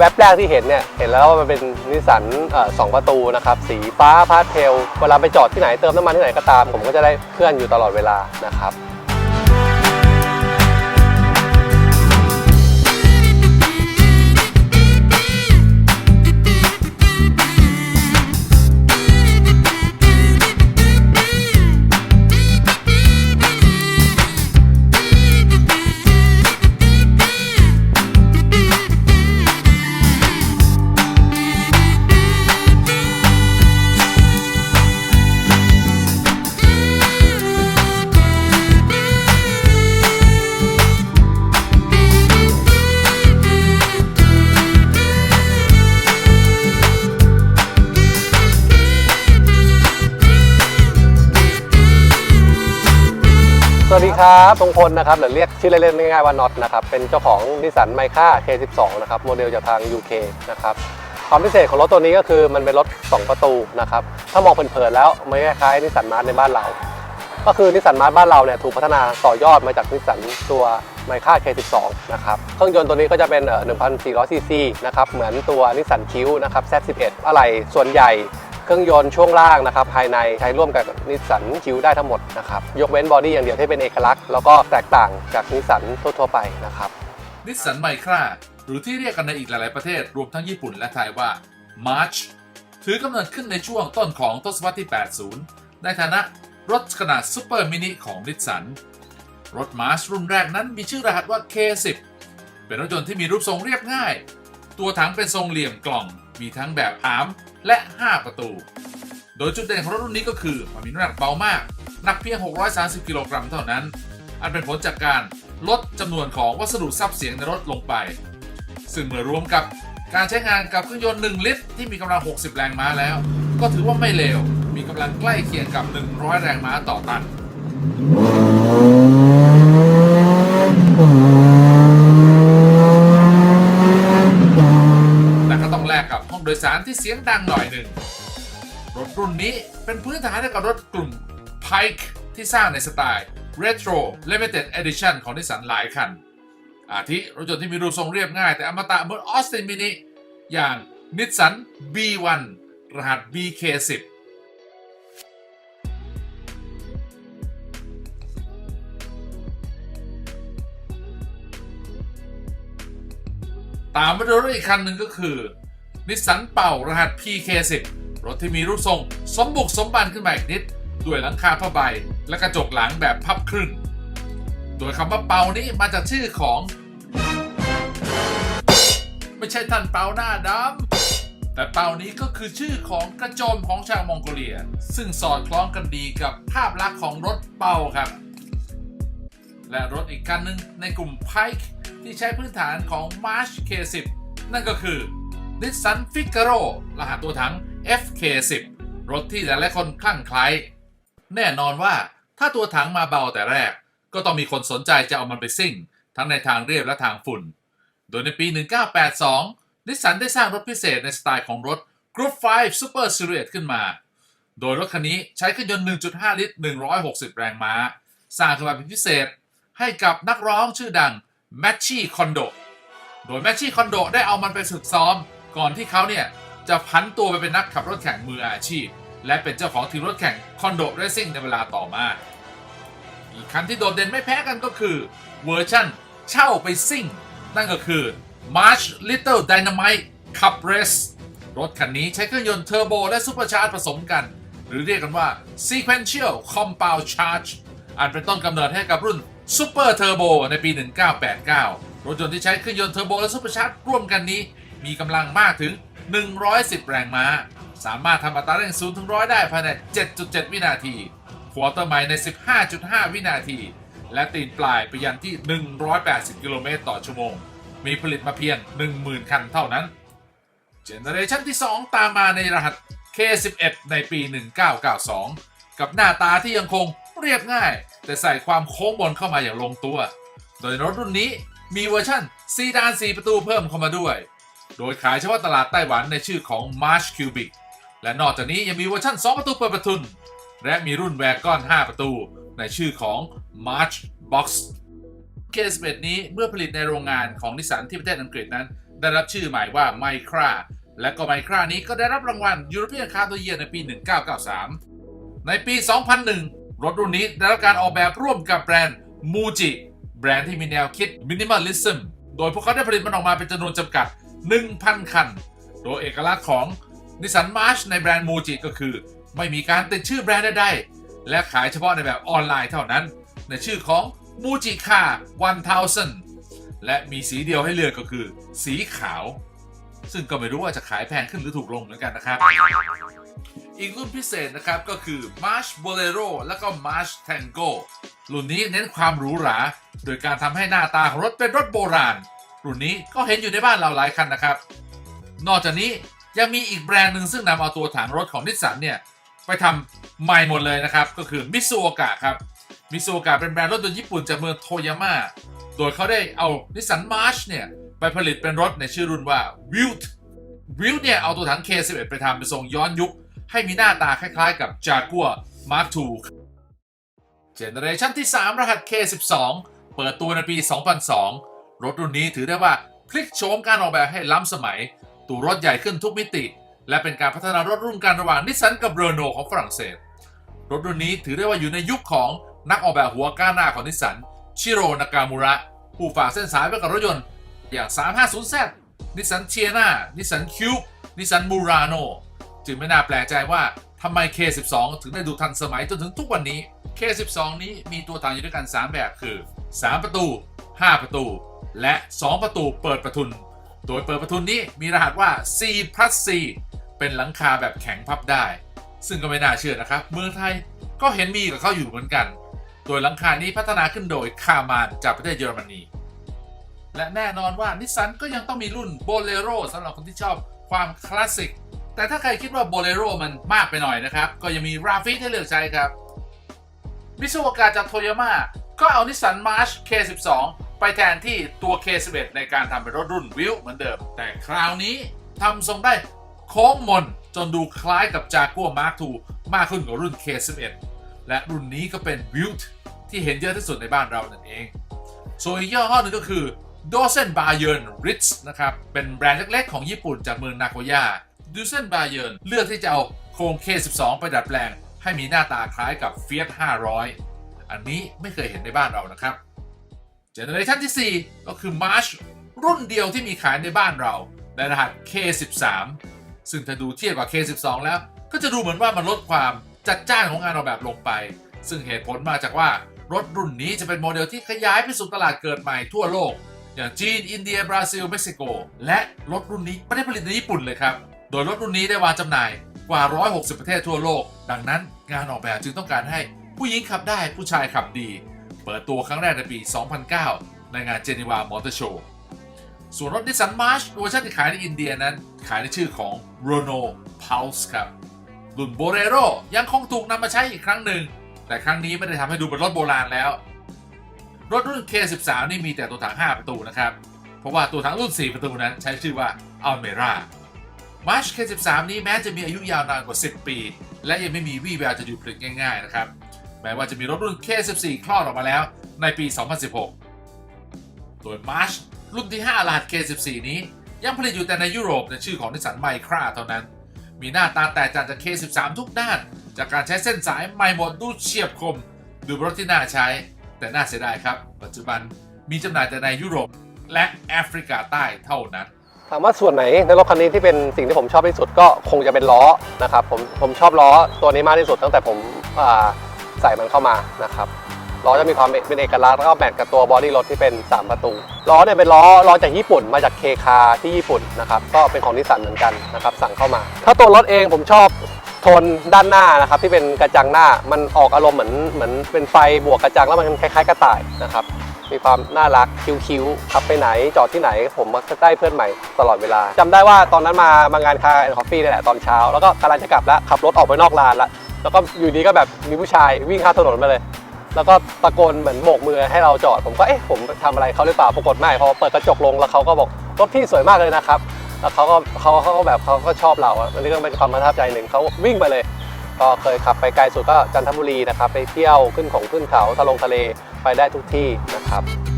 แวบแรกที่เห็นเนี่ยเห็นแล้วว่ามันเป็นนิสสันสองประตูนะครับสีฟ้าพาสเทลเวลาไปจอดที่ไหนเติมน้ำมันที่ไหนก็ตาม ผมก็จะได้เคลื่อนอยู่ตลอดเวลานะครับ สวัสดีครับตรงพลนะครับหรือเรียกชื่อเล่นๆง่ายๆว่าน็อตนะครับ เป็นเจ้าของนิสสันไมค่า K12 นะครับ โมเดลจากทาง UK นะครับ ความพิเศษของรถตัวนี้ก็คือมันเป็นรถ 2 ประตูนะครับ ถ้ามองเผินๆแล้วไมันคล้ายนิสสันมาร์ในบ้านเรา ก็คือนิสสันมาร์บ้านเราเนี่ยถูกพัฒนาต่อยอดมาจากนิสสันตัวไมค่า K12 นะครับ เครื่องยนต์ตัวนี้ก็จะเป็น 1,400ซีซีนะครับ เหมือนตัวนิสสันคิวนะครับ Z11 อะไรส่วนใหญ่ เครื่องยนต์ช่วงล่างนะครับภายในใช้ร่วมกับนิสสันคิวได้ทั้งหมดนะครับยกเว้นบอดี้อย่างเดียวที่เป็นเอกลักษณ์แล้วก็แตกต่างจากนิสสันทั่วๆไปนะครับนิสสันไมคราหรือที่เรียกกันในอีกหลายๆประเทศรวมทั้งญี่ปุ่นและไทยว่า March ถือกำเนิดขึ้นในช่วงต้นของทศวรรษที่ 80 ในฐานะรถขนาดซูเปอร์มินิของนิสสัน รถ March รุ่นแรกนั้นมีชื่อรหัสว่า K10 เป็นรถยนต์ที่มีรูปทรงเรียบง่าย ตัวถังเป็นทรงเหลี่ยมกล่อง มีทั้งแบบอาร์มและ 5 ประตู โดยจุดเด่นของรถรุ่นนี้ก็คือมันมีน้ำหนักเบามาก หนักเพียง 630 กิโลกรัมเท่านั้น อันเป็นผลจากการลดจำนวนของวัสดุซับเสียงในรถลงไป ซึ่งเมื่อรวมกับการใช้งานกับเครื่องยนต์ 1 ลิตร ที่มีกำลัง 60 แรงม้าแล้ว ก็ถือว่าไม่เลว มีกำลังใกล้เคียงกับ 100 แรงม้าต่อตัน แต่ แลกกับห้องโดยสารที่เสียงดังหน่อยหนึ่ง รถรุ่นนี้เป็นพื้นฐานให้กับรถกลุ่ม Pike ที่สร้างในสไตล์ Retro Limited Edition ของนิสสันหลายคัน อาทิรถยนต์ที่มีรูปทรงเรียบง่ายแต่อมตะเหมือนออสตินมินิอย่างนิสสัน B1 รหัส BK10 ตามมาด้วยรถอีกคันหนึ่งก็คือ นิสสันเป่ารหัส PK10 รถที่มีรูปทรง สมบุกสมบันขึ้นมาอีกนิด ด้วยหลังคาผ้าใบ และกระจกหลังแบบพับครึ่ง โดยคำว่าเป่านี้มาจากชื่อของ ไม่ใช่ท่านเป่าหน้าดำแต่เป่านี้ก็คือชื่อของกระโจมของชาวมองโกเลีย ซึ่งสอดคล้องกันดีกับภาพลักษณ์ของรถเป่าครับ และรถอีกคันหนึ่งในกลุ่ม Pike ที่ใช้พื้นฐานของ March K10 นั่นก็คือ Nissan Figaro รหัสตัวถัง FK10 รถที่หลายๆคนคลั่งไคล้แน่นอนว่าถ้าตัวถังมาเบาแต่แรก ก็ต้องมีคนสนใจจะเอามันไปซิ่ง ทั้งในทางเรียบและทางฝุ่น โดยในปี 1982 นิสสันได้สร้างรถพิเศษในสไตล์ของรถ Group 5 Super Series ขึ้นมา โดยรถคันนี้ใช้เครื่องยนต์ 1.5 ลิตร 160 แรงม้า สร้างขึ้นมาเป็นพิเศษ ให้กับนักร้องชื่อดังแมชชี่คอนโด โดยแมชชี่คอนโดได้เอามันไปฝึกซ้อม ก่อนที่เขาเนี่ยจะพันตัวไปเป็นนักขับรถแข่งมืออาชีพ และเป็นเจ้าของทีมรถแข่งคอนโดเรซิ่งในเวลาต่อมา อีกคันที่โดดเด่นไม่แพ้กันก็คือเวอร์ชั่นเช่าไปซิ่ง นั่นก็คือ March Little Dynamite Cup Race รถคันนี้ใช้เครื่องยนต์เทอร์โบและซูเปอร์ชาร์จผสมกัน หรือเรียกกันว่า Sequential Compound Charge อันเป็นต้นกำเนิดให้กับรุ่น Super Turbo ในปี 1989 รถยนต์ที่ใช้เครื่องยนต์เทอร์โบและซูเปอร์ชาร์จร่วมกันนี้ มีกำลังมากถึง 110 แรงม้า สามารถทำอัตราเร่ง0ถึง100 ได้ภายใน 7.7 วินาทีควอเตอร์ไมล์ใน 15.5 วินาที และตีนปลายไปยันที่ 180 กิโลเมตรต่อชั่วโมง มีผลิตมาเพียง 10,000 คันเท่านั้น เจเนอเรชันที่ 2 ตามมาในรหัส K11 ในปี 1992 กับหน้าตาที่ยังคงเรียบง่าย แต่ใส่ความโค้งบนเข้ามาอย่างลงตัว โดยรถรุ่นนี้มีเวอร์ชั่นซีดาน 4 ประตูเพิ่มเข้ามาด้วย โดยขายเฉพาะตลาดไต้หวันในชื่อของ March Cubic และนอกจากนี้ยังมีเวอร์ชัน2 ประตูเปิดประทุน และมีรุ่นแวร์กอน 5 ประตู ในชื่อของ March Box K11 นี้เมื่อผลิตในโรงงานของนิสสันที่ประเทศอังกฤษนั้น ได้รับชื่อใหม่ว่าไมคราและก็ไมครานี้ก็ได้รับรางวัล European Car of the Year ในปี 1993 ในปี 2001 รถรุ่นนี้ได้รับการออกแบบร่วมกับแบรนด์ Muji แบรนด์ที่มีแนวคิด Minimalism โดยพวกเขาได้ผลิตมันออกมาเป็นจำนวนจำกัด 1,000 คัน โดยเอกลักษณ์ของนิสสันมาร์ชในแบรนด์ Muji ก็คือ ไม่มีการติดชื่อแบรนด์ใดๆและขายเฉพาะในแบบออนไลน์เท่านั้น ในชื่อของ Muji Car 1000 และมีสีเดียวให้เลือกก็คือ สีขาว ซึ่งก็ไม่รู้ว่าจะขายแพงขึ้นหรือถูกลงเหมือนกันนะครับ อีกรุ่นพิเศษนะครับก็คือ March Bolero แล้วก็ March Tango รุ่นนี้เน้นความหรูหรา โดยการทำให้หน้าตาของรถเป็นรถโบราณ รุ่นนี้ก็เห็นอยู่ในบ้านเราหลายคันนะครับ นอกจากนี้ยังมีอีกแบรนด์หนึ่งซึ่งนำเอาตัวถังรถของนิสสันเนี่ย ไปทำใหม่หมดเลยนะครับ ก็คือมิ s ูโอกะครับมิ s ูโอกะเป็นแบรนด์รถยนต์ญี่ปุ่นจากเมืองโทยาม่าโดยเขาได้เอานิสสันมาร์ชเนี่ย ไปผลิตเป็นรถในชื่อรุ่นว่า w i l t w i l t เนี่ย เอาตัวถัง K11 ไปทำเป็นทรงย้อนยุค ให้มีหน้าตาคล้ายๆกับ Jaguar Mark II เจเนอเรชันที่ 3 รหัส K12 เปิดตัวในปี 2002 รถรุ่นนี้ถือได้ว่าพลิกโฉมการออกแบบให้ล้ำสมัย ตัวรถใหญ่ขึ้นทุกมิติ และเป็นการพัฒนารถรุ่นกันระหว่างนิสสันกับเรโนของฝรั่งเศส รถรุ่นนี้ถือได้ว่าอยู่ในยุคของนักออกแบบหัวก้าวหน้าของนิสสันชิโร่นากามูระผู้ฝากเส้นสายไว้กับรถยนต์ อย่าง 350Z นิสสันเทียนานิสสันคิวบนิสสันมูราโนจึงไม่น่าแปลกใจว่าทำไม K12 ถึงได้ดูทันสมัยจนถึงทุกวันนี้ K12 นี้มีตัวต่างอยู่ด้วยกัน 3 แบบคือ 3 ประตู 5 ประตู และ 2 ประตูเปิดประทุน โดยเปิดประทุนนี้มีรหัสว่า C plus C เป็นหลังคาแบบแข็งพับได้ ซึ่งก็ไม่น่าเชื่อนะครับ เมืองไทยก็เห็นมีกับเขาอยู่เหมือนกัน โดยหลังคานี้พัฒนาขึ้นโดยคามานจากประเทศเยอรมนี และแน่นอนว่านิสสันก็ยังต้องมีรุ่นโบเลโรสำหรับคนที่ชอบความคลาสสิก แต่ถ้าใครคิดว่าโบเลโรมันมากไปหน่อยนะครับ ก็ยังมีราฟิให้เลือกใช้ครับมิสูโอกะจากโตโยมาก็เอานิสสันมาร์ช K12 ไปแทนที่ตัว K11 ในการทำเป็นรถรุ่นวิวเหมือนเดิม แต่คราวนี้ทำทรงได้โค้งมนจนดูคล้ายกับจากัวมาร์ค2มากขึ้นกว่ารุ่น K11 และรุ่นนี้ก็เป็นวิวที่เห็นเยอะที่สุดในบ้านเรานั่นเอง ส่วนอีกยี่ห้อหนึ่งก็คือ d o s e n b a y e r n Ritz นะครับ เป็นแบรนด์เล็กๆของญี่ปุ่นจากเมืองนาโกย่า d o s e n b a y e r n เลือกที่จะเอาโครง K12 ไปดัดแปลง ให้มีหน้าตาคล้ายกับ Fiat 500 อันนี้ไม่เคยเห็นในบ้านเรานะครับ เจเนอเรชันที่ 4 ก็คือ March รุ่นเดียวที่มีขายในบ้านเรา ในรหัส K13 ซึ่งถ้าดูเทียบกับ K12 แล้ว ก็จะดูเหมือนว่ามันลดความจัดจ้านของงานออกแบบลงไป ซึ่งเหตุผลมาจากว่ารถรุ่นนี้จะเป็นโมเดลที่ขยายไปสู่ตลาดเกิดใหม่ทั่วโลก อย่างจีน อินเดีย บราซิล เม็กซิโก และรถรุ่นนี้ไม่ได้ผลิตในญี่ปุ่นเลยครับ โดยรถรุ่นนี้ได้วางจำหน่ายกว่า 160 ประเทศทั่วโลก ดังนั้นงานออกแบบจึงต้องการให้ผู้หญิงขับได้ผู้ชายขับดี เปิดตัวครั้งแรกในปี 2009 ในงานเจนีวามอเตอร์โชว์ส่วนรถนิสสันมาร์ชเวอร์ชันที่ขายในอินเดียนั้น ขายในชื่อของ Renault Pulse ครับ รุ่นโบเรโรยังคงถูกนำมาใช้อีกครั้งหนึ่ง แต่ครั้งนี้ไม่ได้ทำให้ดูเป็นรถโบราณแล้ว รถรุ่น K13 นี่มีแต่ตัวถัง 5 ประตูนะครับ เพราะว่าตัวถังรุ่น 4 ประตูนั้นใช้ชื่อว่า Almera March K13 นี้แม้จะมีอายุยาวนานกว่า 10 ปี และยังไม่มีวี่แววจะหยุดผลิตง่ายๆนะครับ แม้ว่าจะมีรถรุ่น K14 คลอดออกมาแล้วในปี 2016 โดย March รุ่นที่ 5 รหัส K14 นี้ยังผลิตอยู่แต่ในยุโรปในชื่อของนิสสันไมคราเท่านั้น มีหน้าตาแตกต่างจาก K13 ทุกด้าน จากการใช้เส้นสายใหม่หมดดูเฉียบคม ดูรถที่น่าใช้ แต่น่าเสียดายครับ ปัจจุบันมีจำหน่ายแต่ในยุโรปและแอฟริกาใต้เท่านั้นถามว่าส่วนไหนในรถคันนี้ที่เป็นสิ่งที่ผมชอบที่สุดก็คงจะเป็นล้อนะครับผมผมชอบล้อตัวนี้มากที่สุดตั้งแต่ผมอ่า ใส่มันเข้ามานะครับล้อจะมีความเป็นเอกลักษณ์แล้วก็แมทกับตัวบอดี้รถที่เป็น 3 ประตูล้อเนี่ยเป็นล้อล้อจากญี่ปุ่นมาจากเคคาที่ญี่ปุ่นนะครับก็เป็นของนิสสันเหมือนกันนะครับสั่งเข้ามา ถ้าตัวรถเองผมชอบโทนด้านหน้านะครับที่เป็นกระจังหน้ามันออกอารมณ์เหมือนเหมือนเป็นไฟบวกกระจังแล้วมันคล้ายๆกระต่ายนะครับมีความน่ารักคิ้วๆขับไปไหนจอดที่ไหน ผมมักจะได้เพื่อนใหม่ตลอดเวลาจำได้ว่าตอนนั้นมามางานคาแอนด์คอฟฟี่นี่แหละตอนเช้า แล้วก็กำลังจะกลับแล้วขับรถออกไปนอกลานล้ว แล้วก็อยู่ดีก็แบบมีผู้ชายวิ่งข้ามถนนมาเลย แล้วก็ตะโกนเหมือนโบกมือให้เราจอด ผมก็เอ๊ะผมทำอะไรเขาหรือเปล่าปรากฏไม่พอเปิดกระจกลงแล้วเขาก็บอกรถพี่สวยมากเลยนะครับ แล้วเขาก็เขาเขาก็แบบเขาก็ชอบเราอันนี้ก็เป็นความประทับใจหนึ่งเขาวิ่งไปเลย ก็เคยขับไปไกลสุดก็จันทบุรีนะครับไปเที่ยวขึ้นของขึ้นเขาทะลงทะเลไปได้ทุกที่นะครับ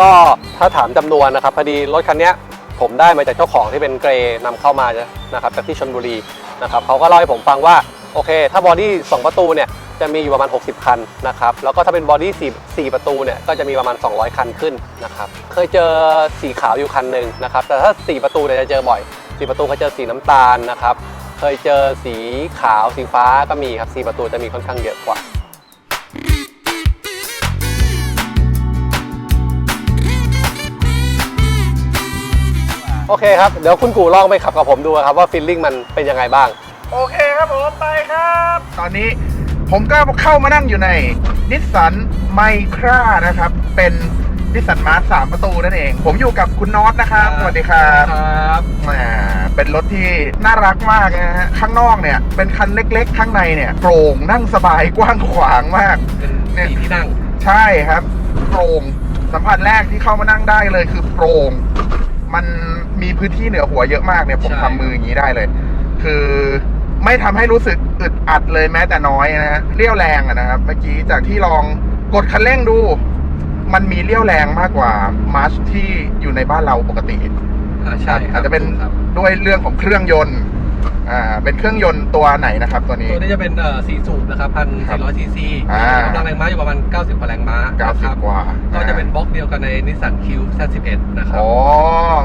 ก็ถ้าถามจำนวนนะครับพอดีรถคันเนี้ยผมได้มาจากเจ้าของที่เป็นเกรย์นำเข้ามานะครับจากที่ชนบุรีนะครับเขาก็เล่าให้ผมฟังว่าโอเค ถ้าบอดี้2ประตูเนี่ยจะมีอยู่ประมาณ 60 คันนะครับแล้วก็ถ้าเป็นบอดี้4 4 ประตูเนี่ยก็จะมีประมาณ 200 คันขึ้นนะครับเคยเจอสีขาวอยู่คันหนึ่งนะครับแต่ถ้า 4 ประตูเนี่ยจะเจอบ่อย 4 ประตูเคยเจอสีน้ำตาลนะครับเคยเจอสีขาวสีฟ้าก็มีครับ4ประตูจะมีค่อนข้างเยอะกว่า โอเคครับ เดี๋ยวคุณกูลองไปขับกับผมดูครับว่าฟีลลิ่งมันเป็นยังไงบ้าง โอเคครับผมไปครับ ตอนนี้ผมก็เข้ามานั่งอยู่ในนิสสันไมครานะครับ เป็นนิสสันมาร์สามประตูนั่นเอง ผมอยู่กับคุณน็อตนะครับครับสวัสดีครับครับแหมเป็นรถที่น่ารักมากนะฮะ ข้างนอกเนี่ย เป็นคันเล็กๆ ข้างในเนี่ยโปร่งนั่งสบายกว้างขวางมาก เป็นสีที่นั่ง ใช่ครับ โปร่งสัมผัสแรกที่เข้ามานั่งได้เลยคือโปร่ง มันมีพื้นที่เหนือหัวเยอะมากเนี่ยผมใช่ ทำมืออย่างนี้ได้เลย คือไม่ทำให้รู้สึกอึดอัดเลยแม้แต่น้อยนะฮะเรี่ยวแรงอะนะครับ เมื่อกี้จากที่ลองกดคันเร่งดู มันมีเรี่ยวแรงมากกว่ามาร์ชที่อยู่ในบ้านเราปกติ อ่าใช่ครับอาจจะเป็นครับ ด้วยเรื่องของเครื่องยนต์ อ่าเป็นเครื่องยนต์ตัวไหนนะครับตัวนี้ ตัวนี้จะเป็นเอ่อสีสูบนะครับพันครับสี่ร้อยซีซีอ่ากำลังแรงม้าอยู่ประมาณ 90กว่าแรงม้านะครับ90กว่าก็จะเป็นบล็อกเดียวกันในนิสสันคิว Z11 นะครับอ๋อ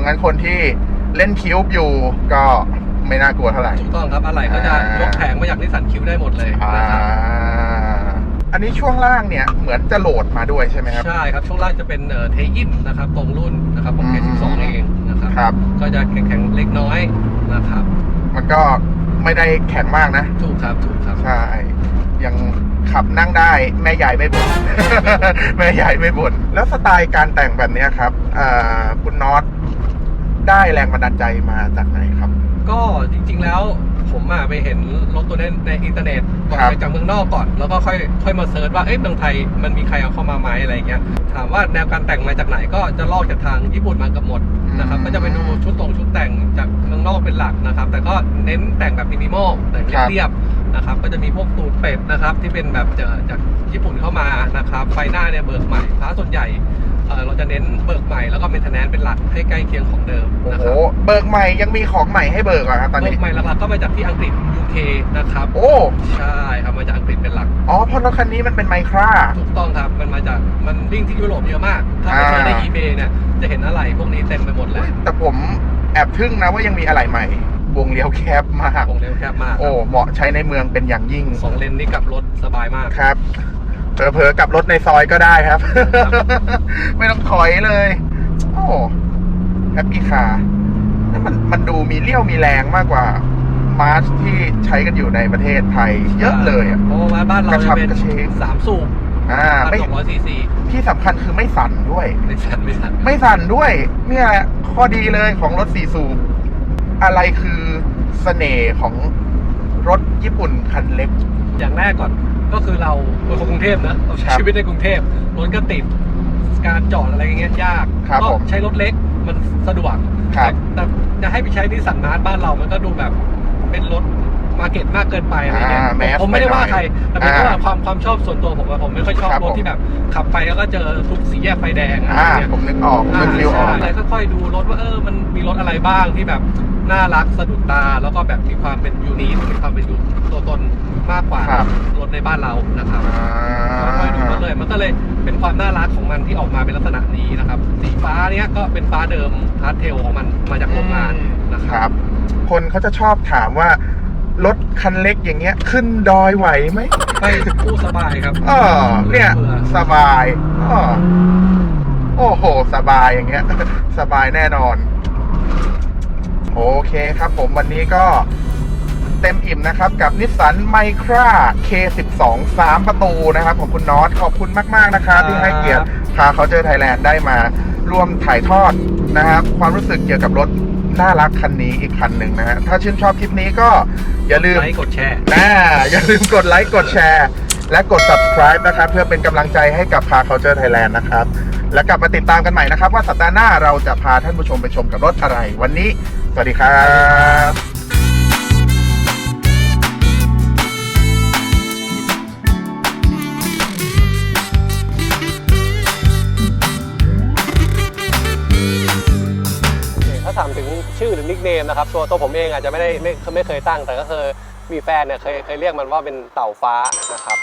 งั้นคนที่เล่นคิวบอยู่ก็ไม่น่ากลัวเท่าไหร่ถูกต้องครับอะไรก็จะอ่ายยกแผงมาจากนิสสันคิวได้หมดเลยอ่านะครับอันนี้ช่วงล่างเนี่ยเหมือนจะโหลดมาด้วยใช่ไหมครับ ใช่ครับช่วงล่างจะเป็นเทอินนะครับตรงรุ่นนะครับของอืม K12 เองนะครับครับ ก็จะแข็งๆเล็กน้อยนะครับ มันก็ไม่ได้แข็งมากนะ ถูกครับถูกครับใช่ ยังขับนั่งได้แม่ใหญ่ไม่บ่น แม่ใหญ่ไม่บ่นแล้วสไตล์การแต่งแบบเนี้ยครับอ่าคุณน็อตได้แรงบันดาลใจมาจากไหนครับ ก็จริงๆแล้ว ผมอะไปเห็นรถตัวนี้ในอินเทอร์เน็ตก่อนครับ ไปจากเมืองนอกก่อน แล้วก็ค่อยค่อยมาเซิร์ชว่าเอ้ยเมืองไทยมันมีใครเอาเข้ามาไหมอะไรเงี้ยถามว่าแนวการแต่งมาจากไหนก็จะลอกจากทางญี่ปุ่นมาเกับหมดนะครับอืมก็จะไปดูชุดตรงชุดแต่งจากเมืองนอกเป็นหลักนะครับ แต่ก็เน้นแต่งแบบมินิมอลแต่งครับเรียบๆนะครับ ก็จะมีพวกตูดเป็ดนะครับที่เป็นแบบจากจากญี่ปุ่นเข้ามานะครับไฟหน้าเนี่ยเบิกใหม่พาร์ทส่วนใหญ่ เอ่อเราจะเน้นเบิกใหม่แล้วก็เมนเทนแนนเป็นหลักให้ใกล้เคียงของเดิมโอ้นะโหครับเบิกใหม่ยังมีของใหม่ให้เบิกเหรอครับตอนเบินี้กใหม่หลักๆก็มาจากที่อังกฤษ UK นะครับโอ้ใช่ครับมาจากอังกฤษเป็นหลักอ๋อเพราะรถคันนี้มันเป็นไมครา ถูกต้องครับมันมาจากมันวิ่งที่ยุโรปเยอะมาก ถ้าไปอ่าเจอใน eBay เนี่ยจะเห็นอะไรพวกนี้เต็มไปหมดเลยแต่ผมแอบทึ่งนะว่ายังมีอะไรใหม่วงเลี้ยวแคบมาก วงเร็วแคบมากคโอ้รับเหมาะใช้ในเมืองเป็นอย่างยิ่งสองเลนนี่กลับรถสบายมาก ครับ เผลอๆกลับรถในซอยก็ได้ครับ ไม่ต้องถอยเลย โอ้แฮปปี้คาร์นั่นมันมันดูมีเลี้ยวมีแรงมากกว่ามาร์ชที่ใช้กันอยู่ในประเทศไทย เยอะเลยอะ เพราะว่าบ้านเรากระชัจะบเป็นกระเฉงสามสูบอ่าพันไม่ สองร้อยซีซีที่สำคัญคือไม่สั่นด้วย ไม่สั่นไม่สั่นไม่สั่นด้วย เนี่ยแหละข้อดีเลยของรถสี่สูบอะไรคือเสน่ห์ของรถญี่ปุ่นคันเล็ก อย่างแรกก่อน ก็คือเราเป็นคนกรุงเทพนะเราใช้ครับชีวิตในกรุงเทพรถก็ติดการจอดอะไรอย่างเงี้ยยากครับก็ผมใช้รถเล็กมันสะดวกครับ แต่แต่จะให้ไปใช้นิสสันมาร์ทบ้านเรามันก็ดูแบบเป็นรถมาเก็ตมากเกินไปอะไรเงี้ยอ่าแมสผมไม่ได้ว่าไปหน่อยใครแต่เป็นอ่าว่าความความชอบส่วนตัวผมอะผมไม่ค่อยชอบครับรถผม ที่แบบ ขับไปแล้วก็เจอทุกสีแยกไฟแดงอะไรอ่าเงี้ย ผมนึกออกอ่านึกฟิลออก ใช่ค่อยๆดูรถว่าเออมันมีรถอะไรบ้างที่แบบ น่ารักสะดุดตา แล้วก็แบบมีความเป็นยูนิคมีความเป็นยูตัวตนมากกว่าครับ รถในบ้านเรานะครับอ่าค่อยๆดูมันเลยมันก็เลยเป็นความน่ารักของมันที่ออกมาเป็นลักษณะนี้นะครับ สีฟ้าเนี้ยก็เป็นฟ้าเดิมพาร์ทเทลของมันมาจากโรงงานนะคครับรับคนเขาจะชอบถามว่ารถคันเล็กอย่างเงี้ย ขึ้นดอยไหวไหมไปผู้สบายครับเออเนี่ยสบายเออโอ้โห สบายอย่างเงี้ย สบายแน่นอน โอเคครับผมวันนี้ก็เต็มอิ่มนะครับ กับนิสสันไมครา K12 3 ประตูนะครับ ของคุณน็อตขอบคุณมากๆนะครับที่ให้เกียรติพาเขาเจอไทยแลนด์ได้มาร่วมถ่ายทอดนะครับ ความรู้สึกเกี่ยวกับรถน่ารักคันนี้อีกคันหนึ่งนะฮะถ้าชื่นชอบคลิปนี้ก็อย่าลืมไลค์กดแชร์นะอย่าลืมกดไลค์กดแชร์ และกด subscribe นะครับ เพื่อเป็นกำลังใจให้กับ Car Culture Thailand นะครับ แล้วกลับมาติดตามกันใหม่นะครับ ว่าสัปดาห์หน้าเราจะพาท่านผู้ชมไปชมกับรถอะไร วันนี้ สวัสดีครับถามถึงชื่อหรือนิกเนมนะครับตัวตัวผมเองอาจจะไม่ได้ไม่ไม่เคยตั้ง แต่ก็เคยมีแฟนเนี่ยเคยเคยเรียกมันว่าเป็นเต่าฟ้านะครับ